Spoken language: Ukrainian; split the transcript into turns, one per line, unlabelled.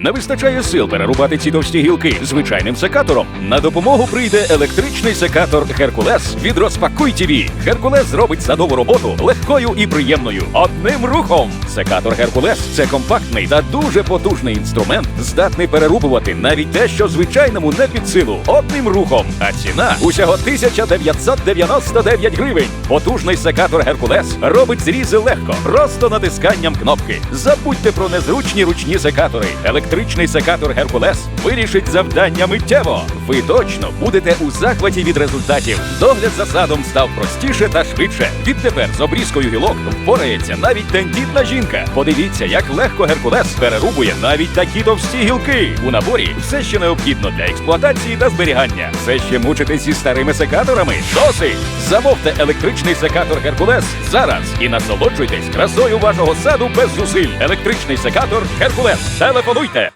Не вистачає сил перерубати ці товсті гілки звичайним секатором. На допомогу прийде електричний секатор Геркулес від Розпакуй ТВ. Геркулес зробить садову роботу легкою і приємною. Одним рухом. Секатор Геркулес це компактний та дуже потужний інструмент, здатний перерубувати навіть те, що звичайному не під силу. Одним рухом. А ціна усього 1999 гривень. Потужний секатор Геркулес робить зрізи легко, просто натисканням кнопки. Забудьте про незручні ручні секатори. Електричний секатор Геркулес вирішить завдання миттєво. Ви точно будете у захваті від результатів. Догляд за садом став простіше та швидше. Відтепер з обрізкою гілок впорається навіть тендітна жінка. Подивіться, як легко Геркулес перерубує навіть такі товсті гілки. У наборі все, що необхідно для експлуатації та зберігання. Все ще мучитесь зі старими секаторами. Досить! Замовте електричний секатор Геркулес зараз і насолоджуйтесь красою вашого саду без зусиль. Електричний секатор Геркулес. Телефонуйте